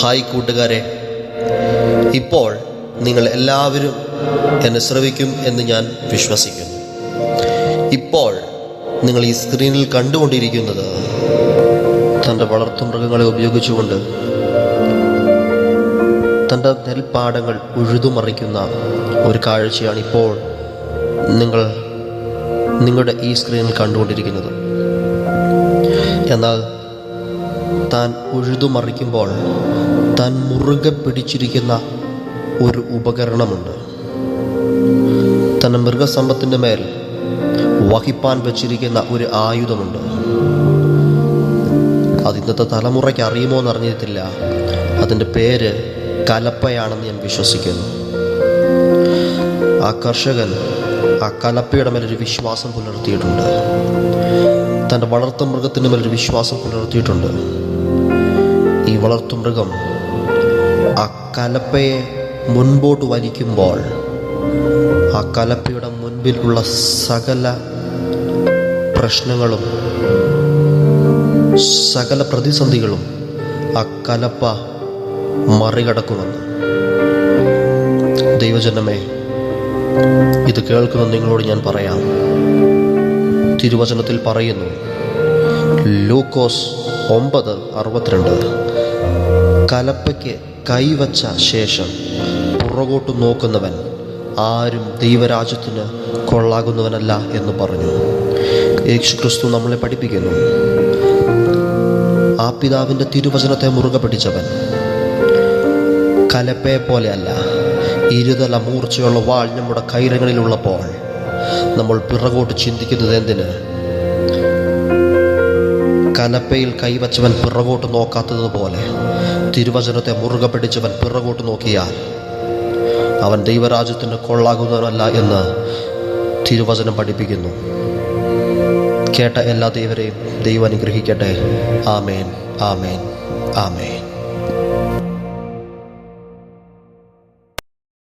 Hi കൂട്ടുകാരെ. ഇപ്പോൾ നിങ്ങൾ എല്ലാവരും എന്നെ ശ്രവിക്കും എന്ന് ഞാൻ വിശ്വസിക്കുന്നു. ഇപ്പോൾ നിങ്ങൾ ഈ സ്ക്രീനിൽ കണ്ടുകൊണ്ടിരിക്കുന്നത് തന്റെ വളർത്തുമൃഗങ്ങളെ ഉപയോഗിച്ചുകൊണ്ട് തന്റെ നെൽപ്പാടങ്ങൾ ഉഴുതുമറിക്കുന്ന ഒരു കാഴ്ചയാണ് ഇപ്പോൾ നിങ്ങൾ നിങ്ങളുടെ ഈ സ്ക്രീനിൽ കണ്ടുകൊണ്ടിരിക്കുന്നത്. എന്നാൽ താൻ ഉഴുതുമറിക്കുമ്പോൾ താൻ മുറുകെ പിടിച്ചിരിക്കുന്ന ഒരു ഉപകരണമുണ്ട്. തന്റെ മൃഗസമ്പത്തിന്റെ മേൽ വഹിപ്പാൻ വച്ചിരിക്കുന്ന ഒരു ആയുധമുണ്ട്. അത് ഇന്നത്തെ തലമുറയ്ക്ക് അറിയുമോ എന്നറിഞ്ഞിട്ടില്ല. അതിന്റെ പേര് കലപ്പയാണെന്ന് ഞാൻ വിശ്വസിക്കുന്നു. ആ കർഷകൻ ആ കലപ്പയുടെ മേലൊരു വിശ്വാസം പുലർത്തിയിട്ടുണ്ട്. തന്റെ വളർത്തു മൃഗത്തിന്റെ മേലൊരു വിശ്വാസം പുലർത്തിയിട്ടുണ്ട്. വളർത്തുമൃഗം ആ കലപ്പയെ മുൻപോട്ട് വലിക്കുമ്പോൾ ആ കലപ്പയുടെ മുൻപിലുള്ള സകല പ്രശ്നങ്ങളും സകല പ്രതിസന്ധികളും ആ കലപ്പ മറികടക്കുമെന്ന് ദൈവജനമേ ഇത് കേൾക്കുന്ന നിങ്ങളോട് ഞാൻ പറയാം. തിരുവചനത്തിൽ പറയുന്നു ലൂക്കോസ് ഒമ്പത് അറുപത്തിരണ്ട്. കലപ്പയ്ക്ക് കൈവച്ച ശേഷം പുറകോട്ട് നോക്കുന്നവൻ ആരും ദൈവരാജ്യത്തിന് കൊള്ളാകുന്നവനല്ല എന്ന് പറഞ്ഞു. യേശു ക്രിസ്തു നമ്മളെ പഠിപ്പിക്കുന്നു. ആ പിതാവിന്റെ തിരുവചനത്തെ മുറുകെ പിടിച്ചവൻ കലപ്പയെ പോലെയല്ല ഇരുതല മൂർച്ചയുള്ള വാൾ നമ്മുടെ കൈരങ്ങളിലുള്ളപ്പോൾ നമ്മൾ പിറകോട്ട് ചിന്തിക്കുന്നത് എന്തിന്? കലപ്പയിൽ കൈവച്ചവൻ പിറകോട്ട് നോക്കാത്തതുപോലെ തിരുവചനത്തെ മുറുകെ പിടിച്ചവൻ പിറകോട്ട് നോക്കിയാൽ അവൻ ദൈവരാജ്യത്തിന് കൊള്ളാകുന്നവനല്ല എന്ന് തിരുവചനം പഠിപ്പിക്കുന്നു. കേട്ട എല്ലാ ദൈവരെയും ദൈവം അനുഗ്രഹിക്കട്ടെ. ആമേൻ. ആമേൻ. ആമേൻ.